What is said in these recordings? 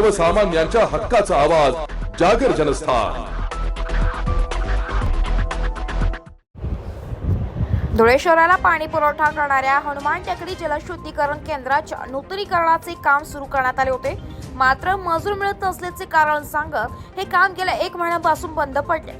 सर्वसामान्यांच्या हक्काचा आवाज जागर जनस्थान. धुळे शहराला पाणी पुरवठा करणाऱ्या हनुमान टेकडी जलशुद्धीकरण केंद्राच्या नूतनीकरणाचे काम सुरू करण्यात आले होते. मात्र मजूर मिळत नसल्याचे कारण सांगत हे काम गेल्या एक महिन्यापासून बंद पडले.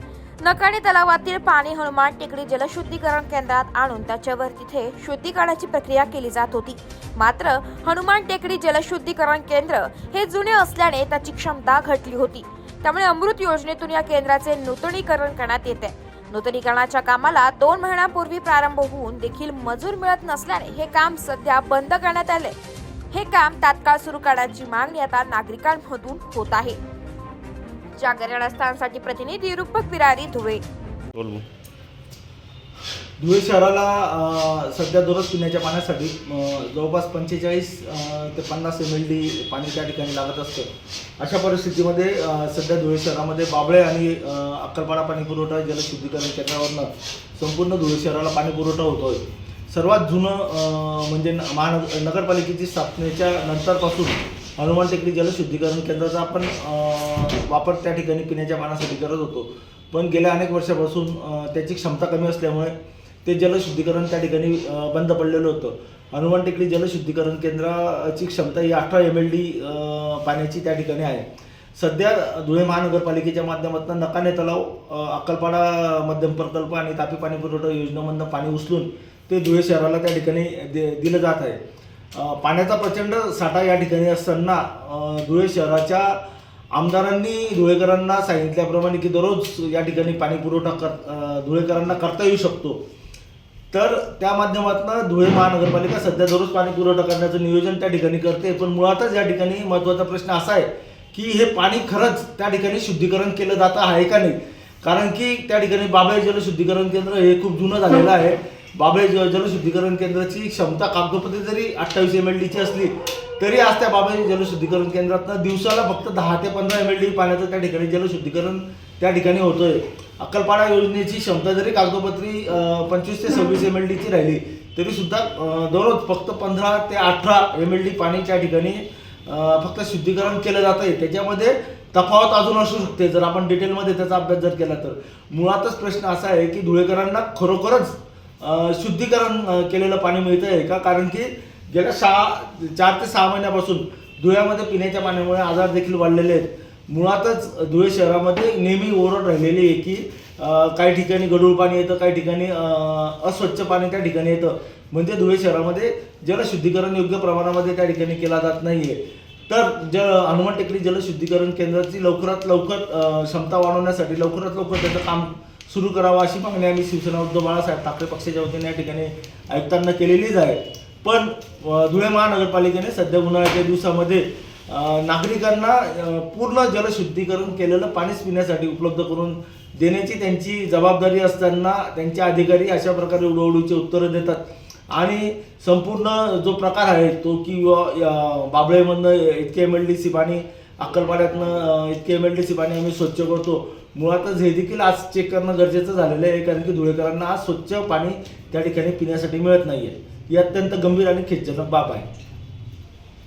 नकाणे तलावातील पाणी हनुमान टेकडी जलशुद्धीकरण केंद्रात आणून त्याच्यावर तिथे शुद्धीकरणाची प्रक्रिया केली जात होती. मात्र हनुमान टेकडी जलशुद्धीकरण केंद्र हे जुने असल्याने त्याची क्षमता घटली होती. त्यामुळे अमृत योजनेतून या केंद्राचे नूतनीकरण करण्यात येते. नूतनीकरणाच्या कामाला दोन महिन्यापूर्वी प्रारंभ होऊन देखील मजूर मिळत नसल्याने हे काम सध्या बंद करण्यात आले. हे काम तात्काळ सुरू करण्याची मागणी आता नागरिकांमधून होत आहे. जागर स्थानासाठी प्रतिनिधी रूपक बिरारी धुळे. धुळे शहराला सध्या दररोज पिण्याच्या पाण्यासाठी जवळपास पंचेचाळीस ते पन्नास एम एल डी पाणी त्या ठिकाणी लागत असतं. अशा परिस्थितीमध्ये सध्या धुळे शहरामध्ये बाबळे आणि अक्कलपाडा पाणी पुरवठा जलशुद्धीकरण केंद्रावरनं संपूर्ण धुळे शहराला पाणी पुरवठा होतोय. सर्वात जुनं म्हणजे न- महानगर नगरपालिकेची स्थापनेच्या नंतरपासून हनुमान टेकडी जलशुद्धीकरण केंद्राचा आपण वापर त्या ठिकाणी पिण्याच्या पाण्यासाठी करत होतो. पण गेल्या अनेक वर्षापासून त्याची क्षमता कमी असल्यामुळे ते जलशुद्धीकरण त्या ठिकाणी बंद पडलेलं होतं. हनुमान टेकडी जलशुद्धीकरण केंद्राची क्षमता ही अठरा एम एल डी पाण्याची त्या ठिकाणी आहे. सध्या धुळे महानगरपालिकेच्या माध्यमातून नकाने तलाव अक्कलपाडा मध्यम प्रकल्प आणि तापी पाणी पुरवठा योजनेमधनं पाणी उचलून ते धुळे शहराला त्या ठिकाणी दे दिलं जात आहे. पाण्याचा प्रचंड साठा या ठिकाणी असताना धुळे शहराच्या आमदारांनी धुळेकरांना सांगितल्याप्रमाणे की दररोज या ठिकाणी पाणी पुरवठा कर धुळेकरांना करता येऊ शकतो. तर त्या माध्यमातून धुळे महानगरपालिका सध्या दररोज पाणी पुरवठा करण्याचं नियोजन त्या ठिकाणी करते. पण मुळातच या ठिकाणी महत्त्वाचा प्रश्न असा आहे की हे पाणी खरंच त्या ठिकाणी शुद्धीकरण केलं जातं आहे का नाही? कारण की त्या ठिकाणी बाबळे जलशुद्धीकरण केंद्र हे खूप जुनं झालेलं आहे. बाबळे ज- जलशुद्धीकरण केंद्राची क्षमता कागदोपत्री जरी अठ्ठावीस एम एल डीची असली तरी आज त्या बाबळे जलशुद्धीकरण केंद्रातनं दिवसाला फक्त दहा ते पंधरा एम एल डी पाण्याचं त्या ठिकाणी जलशुद्धीकरण त्या ठिकाणी होतोय. अक्कलपाडा योजनेची क्षमता जरी कागदोपत्री पंचवीस ते सव्वीस एम एल डीची राहिली तरी सुद्धा दररोज फक्त पंधरा ते अठरा एम एल डी पाणी त्या ठिकाणी फक्त शुद्धीकरण केलं जात आहे त्याच्यामध्ये तफावत अजून असू शकते. जर आपण डिटेलमध्ये त्याचा अभ्यास जर केला तर. मुळातच प्रश्न असा आहे की धुळेकरांना खरोखरच शुद्धीकरण केलेलं पाणी मिळतं आहे का? कारण की गेल्या सहा चार ते सहा महिन्यापासून धुळ्यामध्ये पिण्याच्या पाण्यामुळे आजार देखील वाढलेले आहेत. मुळातच धुळे शहरामध्ये नेहमी ओरड राहिलेली आहे की काही ठिकाणी गढूळ पाणी येतं काही ठिकाणी अस्वच्छ पाणी त्या ठिकाणी येतं. म्हणजे धुळे शहरामध्ये जलशुद्धीकरण योग्य प्रमाणामध्ये त्या ठिकाणी केला जात नाही आहे तर ज हनुमान टेकडी जलशुद्धीकरण केंद्राची लवकरात लवकर क्षमता वाढवण्यासाठी लवकरात लवकर त्याचं काम सुरू करावा अशी मागणी आम्ही शिवसेना उद्धव बाळासाहेब ठाकरे पक्षाच्या वतीने या ठिकाणी आयुक्तांना केलेलीच आहे. पण धुळे महानगरपालिकेने सध्या उन्हाळ्याच्या दिवसामध्ये नागरिकांना पूर्ण जलशुद्धीकरण केलेलं पाणीच पिण्यासाठी उपलब्ध करून देण्याची त्यांची जबाबदारी असताना त्यांचे अधिकारी अशा प्रकारे उडवडूचे उत्तरं देतात. आणि संपूर्ण जो प्रकार आहे तो की बाबळेमधनं इतके एम एल डी सी पाणी अक्कलपाड्यातनं इतके एम एल डी सी पाणी आम्ही स्वच्छ करतो. मुळातच हे देखील आज चेक करणं गरजेचं झालेलं आहे कारण की धुळेकरांना आज स्वच्छ पाणी त्या ठिकाणी पिण्यासाठी मिळत नाही आहे ही अत्यंत गंभीर आणि खेदजनक बाब आहे.